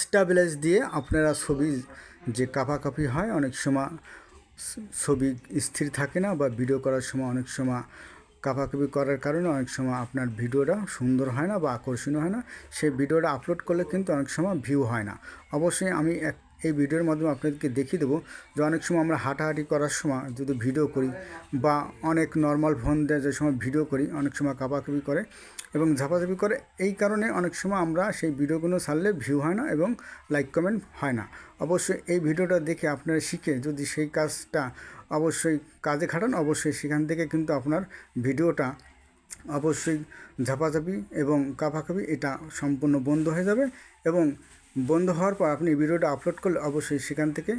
স্টাবিলাইজ দিয়ে আপনারা ছবি যে কাপাকাপি হয়, অনেক সময় ছবি স্থির থাকে না বা ভিডিও করার সময় অনেক সময় কাপাকাপি করার কারণে অনেক সময় আপনার ভিডিওটা সুন্দর হয় না বা আকর্ষণীয় হয় না। সেই ভিডিওটা আপলোড করলে কিন্তু অনেক সময় ভিউ হয় না। অবশ্যই আমি এক, এই ভিডিওর মাধ্যমে আপনাদেরকে দেখিয়ে দেবো যে অনেক সময় আমরা হাঁটাহাঁটি করার সময় যদি ভিডিও করি বা অনেক নর্মাল ফোন দিয়ে যে সময় ভিডিও করি, অনেক সময় কাপাকাপি করে এবং ঝাপাঝাপি করে, এই কারণে অনেক সময় আমরা সেই ভিডিওগুলো ছাড়লে ভিউ হয় না এবং লাইক কমেন্ট হয় না। অবশ্যই এই ভিডিওটা দেখে আপনারা শিখে যদি সেই কাজটা অবশ্যই কাজে খাটান, অবশ্যই সেখান থেকে কিন্তু আপনার ভিডিওটা অবশ্যই ঝাপাঝাপি এবং কাপাকাপি এটা সম্পূর্ণ বন্ধ হয়ে যাবে এবং বন্ধ হওয়ার পর আপনি ভিডিওটা আপলোড করলে অবশ্যই সেখান থেকে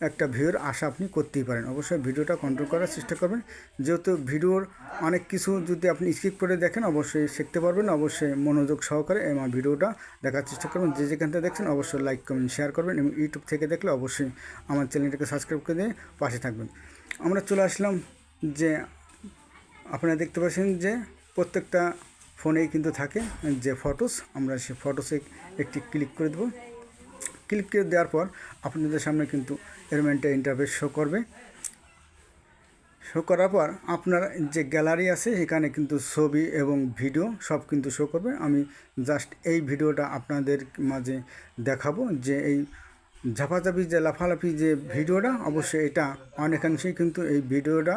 একটা ভিউর আশা আপনি করতেই পারেন। অবশ্যই ভিডিওটা কন্ট্রোল করার চেষ্টা করবেন। যেহেতু ভিডিওর অনেক কিছু যদি আপনি স্কিপ করে দেখেন, অবশ্যই শিখতে পারবেন। অবশ্যই মনোযোগ সহকারে আমার ভিডিওটা দেখার চেষ্টা করবেন। যে যেখান থেকে দেখছেন, অবশ্যই লাইক কমেন্ট শেয়ার করবেন এবং ইউটিউব থেকে দেখলে অবশ্যই আমার চ্যানেলটাকে সাবস্ক্রাইব করে দিয়ে পাশে থাকবেন। আমরা চলে আসলাম যে আপনারা দেখতে পাচ্ছেন যে প্রত্যেকটা ফোনেই কিন্তু থাকে যে ফটোস আমরা সেই ফটোসে একটি ক্লিক করে দেবো। ক্লিক করে দেওয়ার পর আপনাদের সামনে কিন্তু এরমেন্টটা ইন্টারফেস শো করবে। শো করার পর আপনার যে গ্যালারি আছে, সেখানে কিন্তু ছবি এবং ভিডিও সব কিন্তু শো করবে। আমি জাস্ট এই ভিডিওটা আপনাদের মাঝে দেখাবো যে এই ঝাপাঝাপি যে, লাফালাফি যে ভিডিওটা অবশ্যই এটা অনেকাংশেই কিন্তু এই ভিডিওটা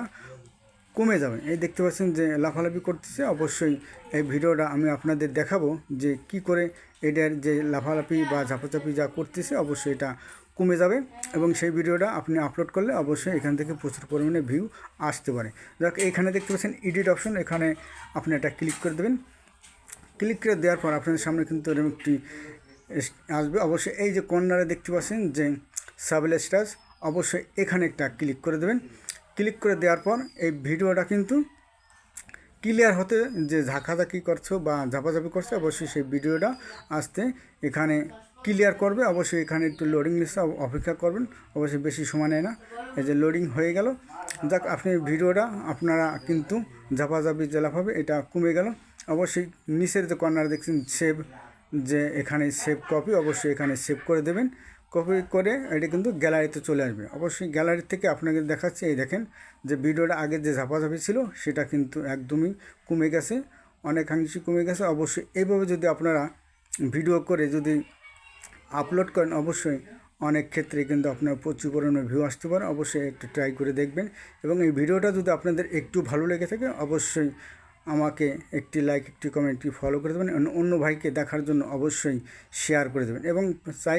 কমে যাবে। এই দেখতে পাচ্ছেন যে লাফালাফি করতেছে। অবশ্যই এই ভিডিওটা আমি আপনাদের দেখাবো যে কি করে এটার যে লাফালাফি বা ঝাপাঝাপি যা করতেছে, অবশ্যই এটা কমে যাবে এবং সেই ভিডিওটা আপনি আপলোড করলে অবশ্যই এখান থেকে প্রচুর পরিমাণে ভিউ আসতে পারে। যাক এখানে দেখতে পাচ্ছেন এডিট অপশন এখানে আপনি এটা ক্লিক করে দেবেন। ক্লিক করে দেওয়ার পর আপনাদের সামনে কিন্তু এরকম একটি আসবে। অবশ্যই এই যে কর্নারে দেখতে পাচ্ছেন যে সাবেল স্টাস অবশ্যই এখানে একটা ক্লিক করে দেবেন। ক্লিক করে দেওয়ার পর এই ভিডিওটা কিন্তু ক্লিয়ার হতে যে ঝাঁকাঝাঁকি করছ বা ঝাপাঝাপি করছ, অবশ্যই সেই ভিডিওটা আসতে এখানে ক্লিয়ার করবে। অবশ্যই এখানে একটু লোডিং লিস্ট অপেক্ষা করবেন, অবশ্যই বেশি সময় নেয় না। এই যে লোডিং হয়ে গেল। যাক, আপনি ভিডিওটা আপনারা কিন্তু ঝাপাঝাপি জেলাভাবে এটা কমে গেল। অবশ্যই নিচের যে কর্নার দেখছেন সেভ যে এখানে সেভ কপি অবশ্যই এখানে সেভ করে দেবেন। কপি করে এটা কিন্তু গ্যালারিতে চলে আসবে। অবশ্যই গ্যালারি থেকে আপনাকে দেখাচ্ছে, এই দেখেন যে ভিডিওটা আগে যে ঝাপাঝাপি ছিল, সেটা কিন্তু একদমই কমে গেছে, অনেকাংশে কমে গেছে। অবশ্যই এইভাবে যদি আপনারা ভিডিও করে যদি আপলোড করেন, অবশ্যই অনেক ক্ষেত্রে কিন্তু আপনার প্রচুর পরিমাণে ভিউ আসতে পারে। অবশ্যই একটু ট্রাই করে দেখবেন এবং এই ভিডিওটা যদি আপনাদের একটু ভালো লেগে থাকে, অবশ্যই আমাকে একটি লাইক একটি কমেন্ট একটি ফলো করে দেবেন। অন্য- অন্য ভাইকে দেখার জন্য অবশ্যই শেয়ার করে দেবেন এবং চাই